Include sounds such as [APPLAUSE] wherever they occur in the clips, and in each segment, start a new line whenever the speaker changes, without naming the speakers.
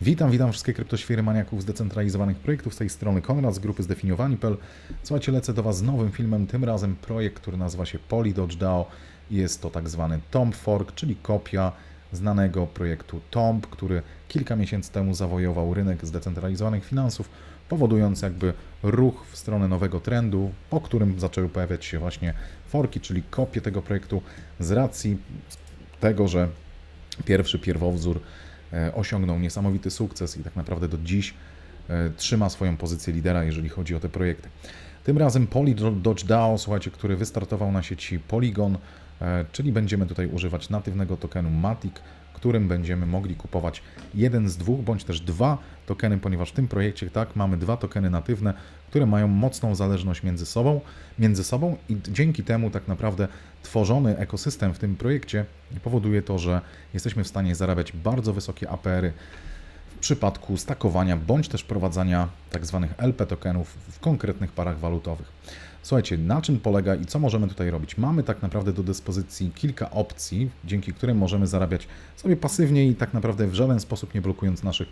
Witam, witam wszystkie kryptoświery maniaków zdecentralizowanych projektów. Z tej strony Konrad z grupy Zdefiniowani.pl. Słuchajcie, lecę do Was z nowym filmem, tym razem projekt, który nazywa się Polydodge DAO. Jest to tak zwany Tomb Fork, czyli kopia znanego projektu Tomb, który kilka miesięcy temu zawojował rynek zdecentralizowanych finansów, powodując jakby ruch w stronę nowego trendu, po którym zaczęły pojawiać się właśnie forki, czyli kopie tego projektu z racji tego, że pierwszy pierwowzór osiągnął niesamowity sukces i tak naprawdę do dziś e, trzyma swoją pozycję lidera, jeżeli chodzi o te projekty. Tym razem Polydodge DAO, słuchajcie, który wystartował na sieci Polygon, e, czyli będziemy tutaj używać natywnego tokenu Matic, którym będziemy mogli kupować jeden z dwóch, bądź też dwa tokeny, ponieważ w tym projekcie tak mamy dwa tokeny natywne, które mają mocną zależność między sobą, między sobą i dzięki temu tak naprawdę tworzony ekosystem w tym projekcie powoduje to, że jesteśmy w stanie zarabiać bardzo wysokie APR-y w przypadku stakowania bądź też prowadzenia tak zwanych LP tokenów w konkretnych parach walutowych. Słuchajcie, na czym polega i co możemy tutaj robić? Mamy tak naprawdę do dyspozycji kilka opcji, dzięki którym możemy zarabiać sobie pasywnie i tak naprawdę w żaden sposób nie blokując naszych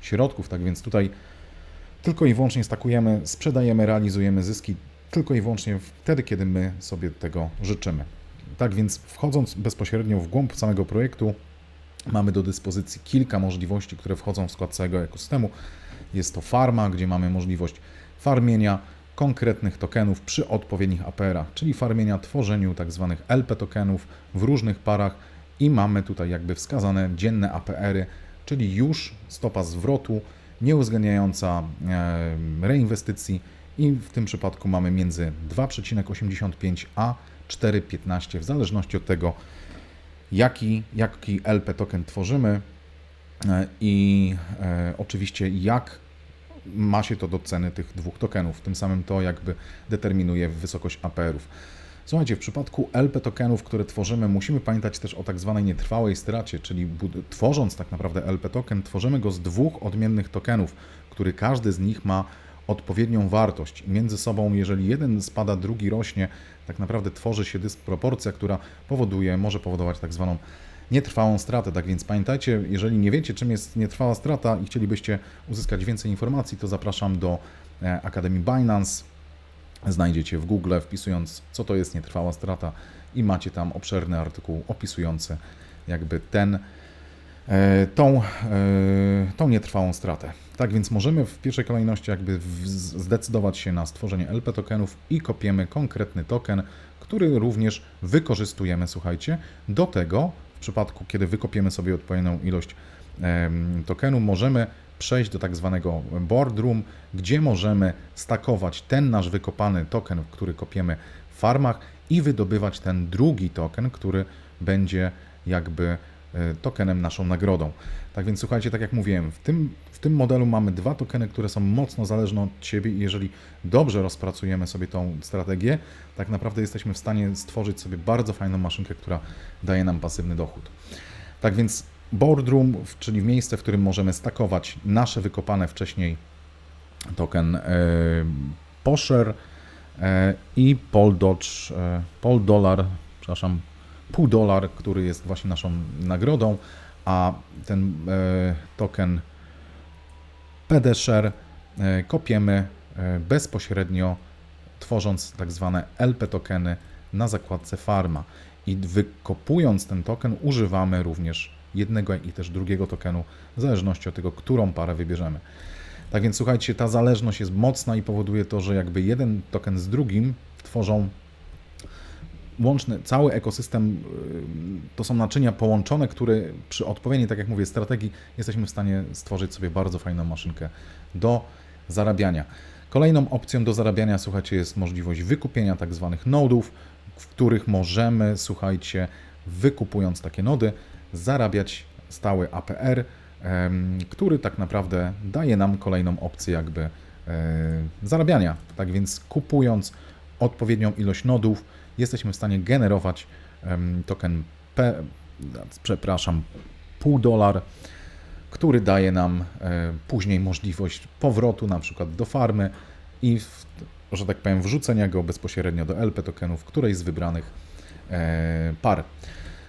środków. Tak więc tutaj tylko i wyłącznie stakujemy, sprzedajemy, realizujemy zyski tylko i wyłącznie wtedy, kiedy my sobie tego życzymy. Tak więc wchodząc bezpośrednio w głąb samego projektu, mamy do dyspozycji kilka możliwości, które wchodzą w skład całego ekosystemu. Jest to farma, gdzie mamy możliwość farmienia konkretnych tokenów przy odpowiednich APR-ach, czyli farmienia, tworzeniu tak zwanych LP tokenów w różnych parach i mamy tutaj jakby wskazane dzienne APR-y, czyli już stopa zwrotu nieuwzględniająca e, reinwestycji i w tym przypadku mamy między 2,85 a 4,15 w zależności od tego, jaki, jaki LP token tworzymy e, i e, oczywiście jak ma się to do ceny tych dwóch tokenów. Tym samym to jakby determinuje wysokość APR-ów. Słuchajcie, w przypadku LP tokenów, które tworzymy, musimy pamiętać też o tak zwanej nietrwałej stracie, czyli tworząc tak naprawdę LP token, tworzymy go z dwóch odmiennych tokenów, który każdy z nich ma odpowiednią wartość. Między sobą, jeżeli jeden spada, drugi rośnie, tak naprawdę tworzy się dysproporcja, która powoduje, może powodować tak zwaną nietrwałą stratę. Tak więc pamiętajcie, jeżeli nie wiecie, czym jest nietrwała strata i chcielibyście uzyskać więcej informacji, to zapraszam do e, Akademii Binance. Znajdziecie w Google, wpisując, co to jest nietrwała strata, i macie tam obszerny artykuł opisujący jakby ten, e, tą, e, tą nietrwałą stratę. Tak więc możemy w pierwszej kolejności jakby zdecydować się na stworzenie LP tokenów i kopiemy konkretny token, który również wykorzystujemy, słuchajcie, do tego, w przypadku, kiedy wykopiemy sobie odpowiednią ilość tokenu, możemy przejść do tak zwanego boardroom, gdzie możemy stakować ten nasz wykopany token, który kopiemy w farmach i wydobywać ten drugi token, który będzie jakby tokenem, naszą nagrodą. Tak więc słuchajcie, tak jak mówiłem, w tym, w tym modelu mamy dwa tokeny, które są mocno zależne od siebie i jeżeli dobrze rozpracujemy sobie tą strategię, tak naprawdę jesteśmy w stanie stworzyć sobie bardzo fajną maszynkę, która daje nam pasywny dochód. Tak więc boardroom, czyli miejsce, w którym możemy stakować nasze wykopane wcześniej token e, Posher e, i Pol Dodge, e, Pol Dollar, przepraszam, pół dolar, który jest właśnie naszą nagrodą, a ten e, token PDShare e, kopiemy e, bezpośrednio tworząc tak zwane LP tokeny na zakładce Farma. I wykopując ten token używamy również jednego i też drugiego tokenu w zależności od tego, którą parę wybierzemy. Tak więc słuchajcie, ta zależność jest mocna i powoduje to, że jakby jeden token z drugim tworzą łączny, cały ekosystem y, to są naczynia połączone, które przy odpowiedniej, tak jak mówię, strategii jesteśmy w stanie stworzyć sobie bardzo fajną maszynkę do zarabiania. Kolejną opcją do zarabiania, słuchajcie, jest możliwość wykupienia tak zwanych nodów, w których możemy, słuchajcie, wykupując takie nody, zarabiać stały APR, który tak naprawdę daje nam kolejną opcję jakby e, zarabiania. Tak więc kupując odpowiednią ilość nodów, jesteśmy w stanie generować token P, przepraszam, pół dolar, który daje nam e, później możliwość powrotu na przykład do farmy i, w, że tak powiem, wrzucenia go bezpośrednio do LP tokenów którejś z wybranych e, par.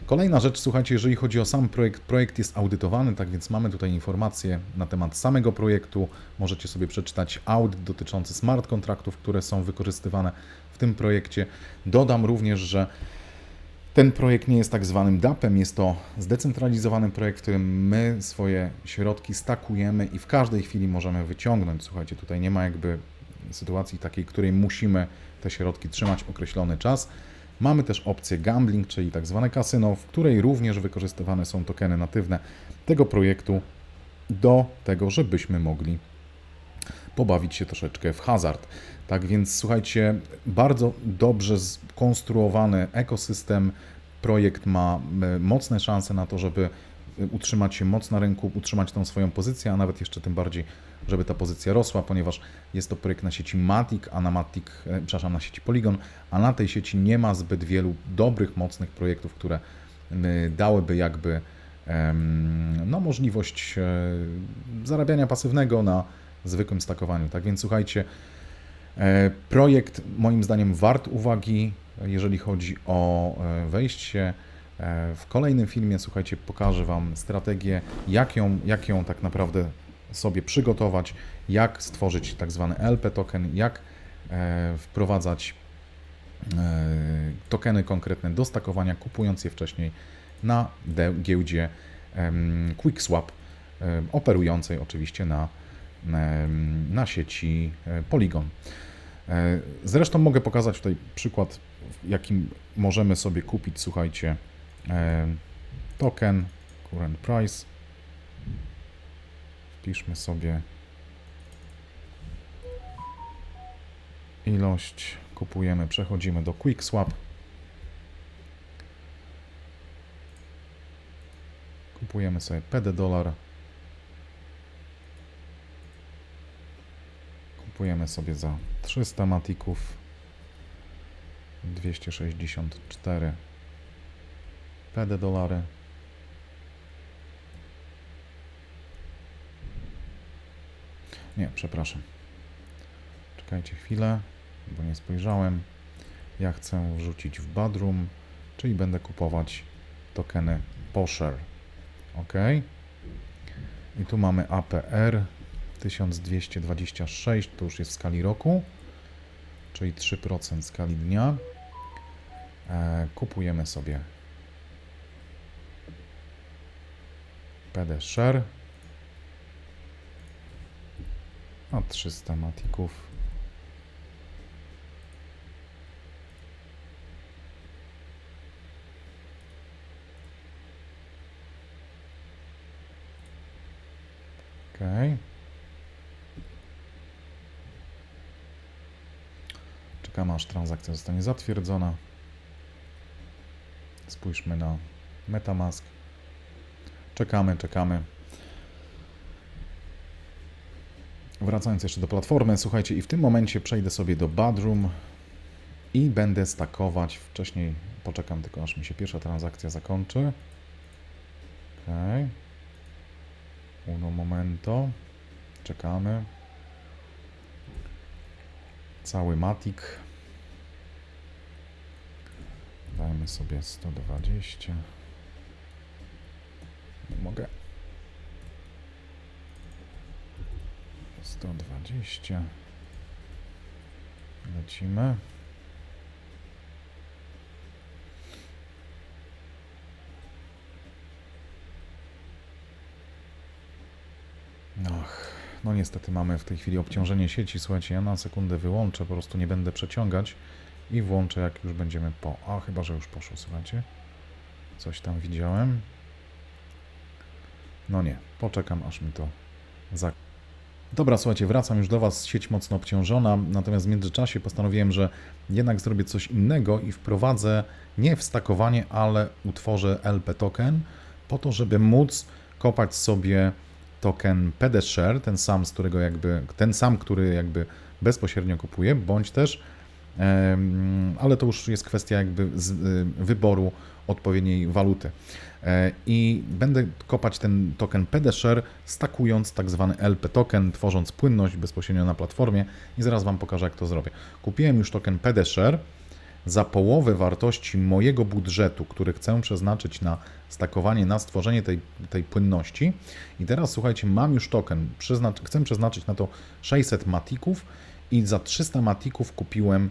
Kolejna rzecz, słuchajcie, jeżeli chodzi o sam projekt, projekt jest audytowany, tak więc mamy tutaj informacje na temat samego projektu. Możecie sobie przeczytać audyt dotyczący smart kontraktów, które są wykorzystywane w tym projekcie. Dodam również, że ten projekt nie jest tak zwanym DAP-em, jest to zdecentralizowany projekt, w którym my swoje środki stakujemy i w każdej chwili możemy wyciągnąć. Słuchajcie, tutaj nie ma jakby sytuacji takiej, której musimy te środki trzymać określony czas. Mamy też opcję gambling, czyli tak zwane kasyno, w której również wykorzystywane są tokeny natywne tego projektu do tego, żebyśmy mogli pobawić się troszeczkę w hazard. Tak więc słuchajcie, bardzo dobrze skonstruowany ekosystem. Projekt ma e, mocne szanse na to, żeby e, utrzymać się mocno na rynku, utrzymać tą swoją pozycję, a nawet jeszcze tym bardziej, żeby ta pozycja rosła, ponieważ jest to projekt na sieci Matic, a na Matic, e, przepraszam, na sieci Polygon, a na tej sieci nie ma zbyt wielu dobrych, mocnych projektów, które dałyby jakby no, możliwość zarabiania pasywnego na zwykłym stakowaniu. Tak więc słuchajcie, e, projekt moim zdaniem wart uwagi, jeżeli chodzi o e, wejście. E, w kolejnym filmie, słuchajcie, pokażę Wam strategię, jak ją, jak ją tak naprawdę sobie przygotować, jak stworzyć tak zwany LP token, jak wprowadzać tokeny konkretne do stakowania, kupując je wcześniej na giełdzie QuickSwap, operującej oczywiście na na sieci e, Polygon. E, zresztą mogę pokazać tutaj przykład, jakim możemy sobie kupić, słuchajcie, token, current price. Wpiszmy sobie ilość, kupujemy, przechodzimy do QuickSwap. Kupujemy sobie PD dolar. Kupujemy sobie za 300 matików 264 PD dolary. Nie, przepraszam. Czekajcie chwilę, bo nie spojrzałem. Ja chcę wrzucić w Badroom, czyli będę kupować tokeny POSHARE. OK. I tu mamy APR 1226 to już jest w skali roku, czyli 3% skali dnia. E, kupujemy sobie PD Share na 300 matików. Okay. Czekamy aż transakcja zostanie zatwierdzona. Spójrzmy na Metamask. Czekamy, czekamy. Wracając jeszcze do platformy, słuchajcie, i w tym momencie przejdę sobie do Badroom i będę stakować. Wcześniej poczekam tylko, aż mi się pierwsza transakcja zakończy. Ok. Uno momento. Czekamy. Cały matik. Dajmy sobie 120. Nie mogę. 120. Lecimy. Ach, no niestety mamy w tej chwili obciążenie sieci. Słuchajcie, ja na sekundę wyłączę, po prostu nie będę przeciągać i włączę jak już będziemy po... A, chyba, że już poszło, słuchajcie. Coś tam widziałem. No nie, poczekam aż mi to za... Dobra, słuchajcie, wracam już do Was, sieć mocno obciążona, natomiast w międzyczasie postanowiłem, że jednak zrobię coś innego i wprowadzę nie wstakowanie, ale utworzę LP token po to, żeby móc kopać sobie token PD Share, ten sam, z którego jakby, ten sam, który jakby bezpośrednio kupuję, bądź też ale to już jest kwestia jakby y, wyboru odpowiedniej waluty. E, I będę kopać ten token PDShare, stakując tak zwany LP token, tworząc płynność bezpośrednio na platformie i zaraz Wam pokażę, jak to zrobię. Kupiłem już token PDShare za połowę wartości mojego budżetu, który chcę przeznaczyć na stakowanie, na stworzenie tej, tej płynności. I teraz słuchajcie, mam już token, chcę przeznaczyć na to 600 matików i za 300 matików kupiłem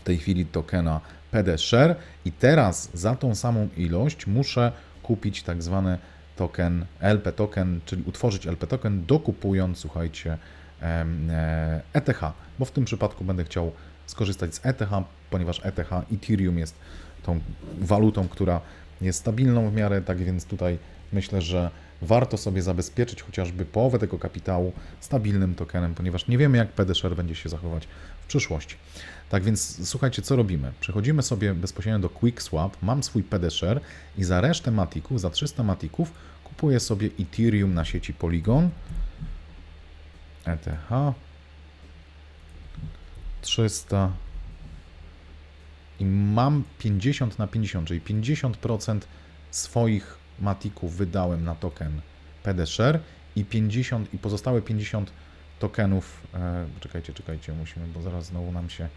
w tej chwili tokena PD Share i teraz za tą samą ilość muszę kupić tak zwany token LP token, czyli utworzyć LP token dokupując, słuchajcie, em, e, ETH, bo w tym przypadku będę chciał skorzystać z ETH, ponieważ ETH Ethereum jest tą walutą, która jest stabilną w miarę, tak więc tutaj myślę, że warto sobie zabezpieczyć chociażby połowę tego kapitału stabilnym tokenem, ponieważ nie wiemy, jak PDShare będzie się zachować w przyszłości. Tak więc słuchajcie, co robimy? Przechodzimy sobie bezpośrednio do QuickSwap, mam swój PDShare i za resztę matików, za 300 matików kupuję sobie Ethereum na sieci Polygon. ETH 300 i mam 50 na 50, czyli 50% swoich matików wydałem na token PDShare i 50 i pozostałe 50 tokenów, e, czekajcie, czekajcie, musimy, bo zaraz znowu nam się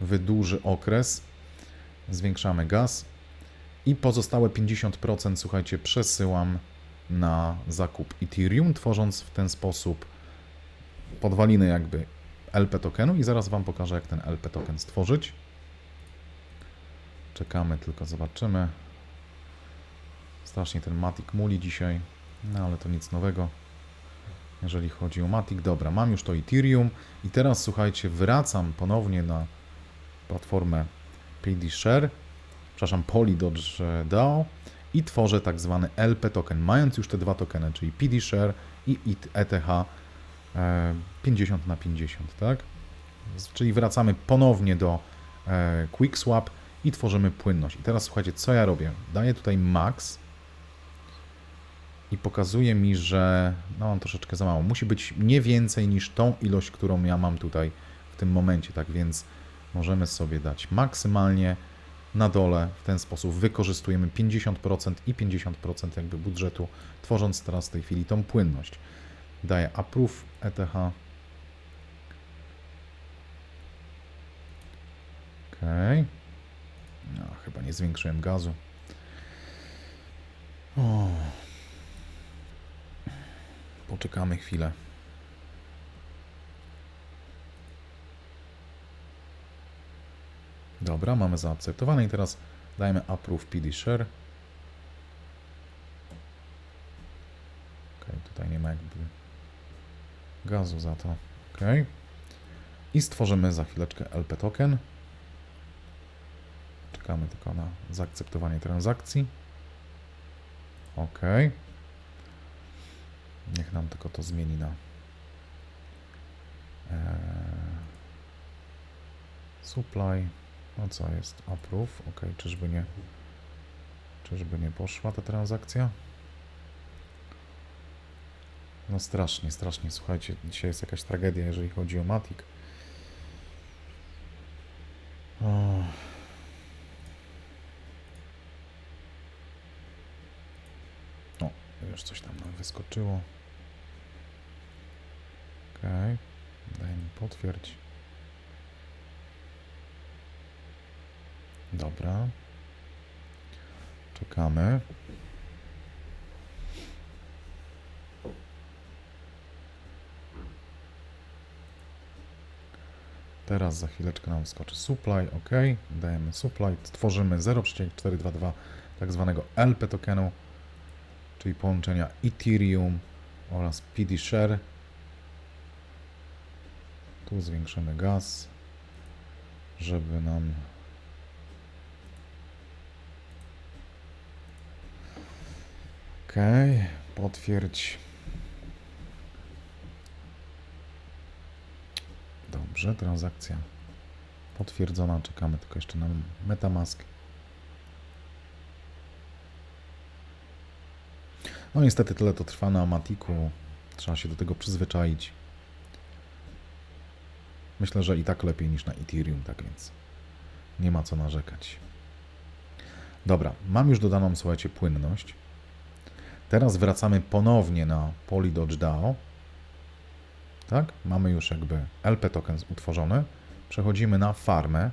wydłuży okres. Zwiększamy gaz i pozostałe 50%, słuchajcie, przesyłam na zakup Ethereum, tworząc w ten sposób podwaliny jakby LP tokenu i zaraz Wam pokażę, jak ten LP token stworzyć. Czekamy, tylko zobaczymy. Strasznie ten Matic muli dzisiaj, no ale to nic nowego. Jeżeli chodzi o Matic, dobra, mam już to Ethereum i teraz słuchajcie, wracam ponownie na platformę PD Share, przepraszam, Polydodge DAO i tworzę tak zwany LP token, mając już te dwa tokeny, czyli PD Share i ETH e, 50 na 50, tak? Czyli wracamy ponownie do e, QuickSwap i tworzymy płynność. I teraz słuchajcie, co ja robię? Daję tutaj max i pokazuje mi, że no mam troszeczkę za mało. Musi być nie więcej niż tą ilość, którą ja mam tutaj w tym momencie, tak więc możemy sobie dać maksymalnie na dole. W ten sposób wykorzystujemy 50% i 50% jakby budżetu, tworząc teraz w tej chwili tą płynność. Daję approve ETH. OK. No, chyba nie zwiększyłem gazu. O. Poczekamy chwilę. Dobra, mamy zaakceptowane i teraz dajemy approve PD share. Ok, tutaj nie ma jakby gazu za to. Ok. I stworzymy za chwileczkę LP token. Czekamy tylko na zaakceptowanie transakcji. OK. Niech nam tylko to zmieni na eee, supply. No co jest? Approve. OK, czyżby nie czyżby nie poszła ta transakcja? No strasznie, strasznie. Słuchajcie, dzisiaj jest jakaś tragedia, jeżeli chodzi o Matic. O. O, już coś tam nam wyskoczyło. Ok, daj mi potwierdź. Dobra. Czekamy. Teraz za chwileczkę nam skoczy supply, ok, dajemy supply, tworzymy 0,422 tak zwanego LP tokenu, czyli połączenia Ethereum oraz PD Share. Tu zwiększymy gaz, żeby nam ok, potwierdź Dobrze, transakcja potwierdzona. Czekamy tylko jeszcze na Metamask. No niestety tyle to trwa na Matiku. Trzeba się do tego przyzwyczaić. Myślę, że i tak lepiej niż na Ethereum, tak więc nie ma co narzekać. Dobra, mam już dodaną, słuchajcie, płynność. Teraz wracamy ponownie na Polydodge DAO tak? Mamy już jakby LP token utworzony. Przechodzimy na farmę.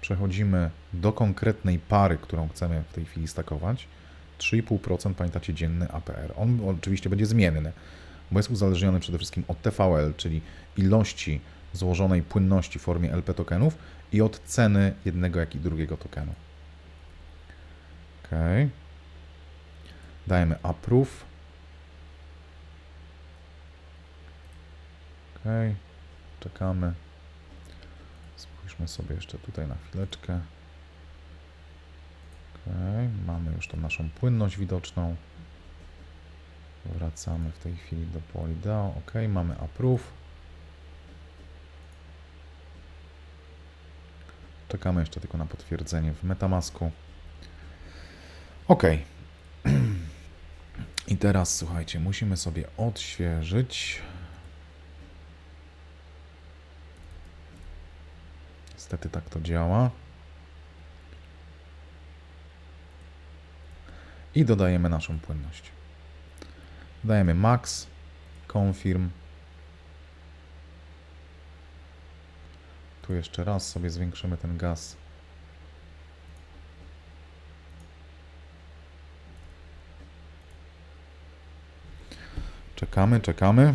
Przechodzimy do konkretnej pary, którą chcemy w tej chwili stakować. 3,5% pamiętacie dzienny APR. On oczywiście będzie zmienny, bo jest uzależniony przede wszystkim od TVL, czyli ilości złożonej płynności w formie LP tokenów i od ceny jednego jak i drugiego tokenu. OK. Dajemy approve. OK. Czekamy. Spójrzmy sobie jeszcze tutaj na chwileczkę. OK. Mamy już tą naszą płynność widoczną. Wracamy w tej chwili do PolyDAO. OK. Mamy approve. Czekamy jeszcze tylko na potwierdzenie w Metamasku. OK. [CLEARS THROAT] I teraz słuchajcie, musimy sobie odświeżyć. Niestety tak to działa. I dodajemy naszą płynność. Dajemy max, confirm. Tu jeszcze raz sobie zwiększymy ten gaz. Czekamy, czekamy.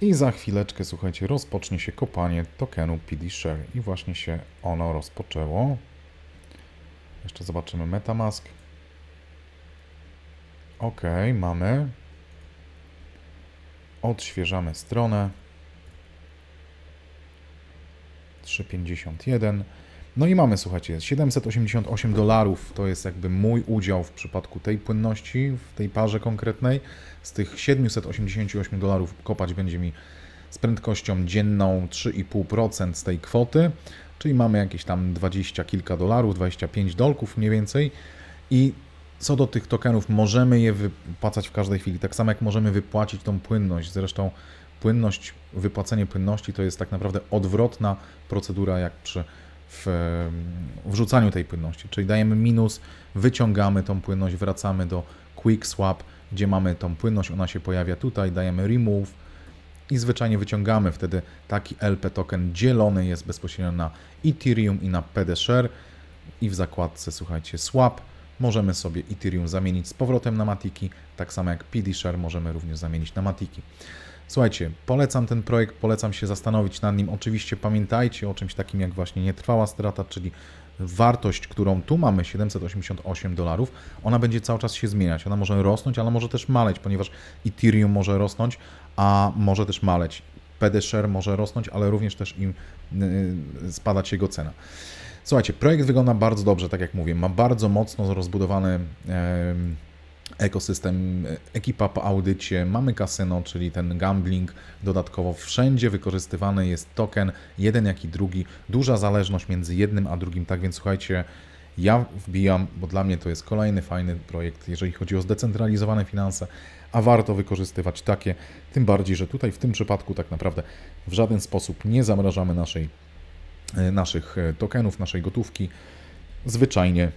I za chwileczkę, słuchajcie, rozpocznie się kopanie tokenu PD Share. I właśnie się ono rozpoczęło. Jeszcze zobaczymy Metamask. OK, mamy. Odświeżamy stronę. 351. No i mamy, słuchajcie, 788 dolarów to jest jakby mój udział w przypadku tej płynności, w tej parze konkretnej. Z tych 788 dolarów kopać będzie mi z prędkością dzienną 3,5% z tej kwoty, czyli mamy jakieś tam 20 kilka dolarów, 25 dolków mniej więcej. I co do tych tokenów, możemy je wypłacać w każdej chwili, tak samo jak możemy wypłacić tą płynność. Zresztą płynność, wypłacenie płynności to jest tak naprawdę odwrotna procedura jak przy w wrzucaniu tej płynności, czyli dajemy minus, wyciągamy tą płynność, wracamy do quick swap, gdzie mamy tą płynność, ona się pojawia tutaj, dajemy remove i zwyczajnie wyciągamy. Wtedy taki LP token dzielony jest bezpośrednio na Ethereum i na PD Share. I w zakładce, słuchajcie, swap możemy sobie Ethereum zamienić z powrotem na Matiki, tak samo jak PD Share możemy również zamienić na Matiki. Słuchajcie, polecam ten projekt, polecam się zastanowić nad nim. Oczywiście pamiętajcie o czymś takim jak właśnie nietrwała strata, czyli wartość, którą tu mamy 788 dolarów, ona będzie cały czas się zmieniać. Ona może rosnąć, ale może też maleć, ponieważ Ethereum może rosnąć, a może też maleć. PDShare może rosnąć, ale również też im y, spadać jego cena. Słuchajcie, projekt wygląda bardzo dobrze, tak jak mówię, ma bardzo mocno rozbudowany ekosystem, ekipa po audycie, mamy kasyno, czyli ten gambling, dodatkowo. Wszędzie wykorzystywany jest token, jeden jak i drugi, duża zależność między jednym a drugim, tak więc słuchajcie, ja wbijam, bo dla mnie to jest kolejny fajny projekt, jeżeli chodzi o zdecentralizowane finanse, a warto wykorzystywać takie, tym bardziej, że tutaj w tym przypadku tak naprawdę w żaden sposób nie zamrażamy naszej, naszych tokenów, naszej gotówki, zwyczajnie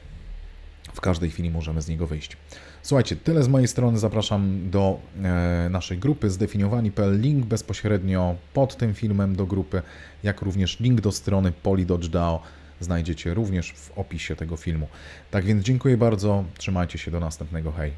w każdej chwili możemy z niego wyjść. Słuchajcie, tyle z mojej strony. Zapraszam do e, naszej grupy zdefiniowani.pl. Link bezpośrednio pod tym filmem do grupy, jak również link do strony PolyDodgeDAO znajdziecie również w opisie tego filmu. Tak więc dziękuję bardzo. Trzymajcie się do następnego. Hej.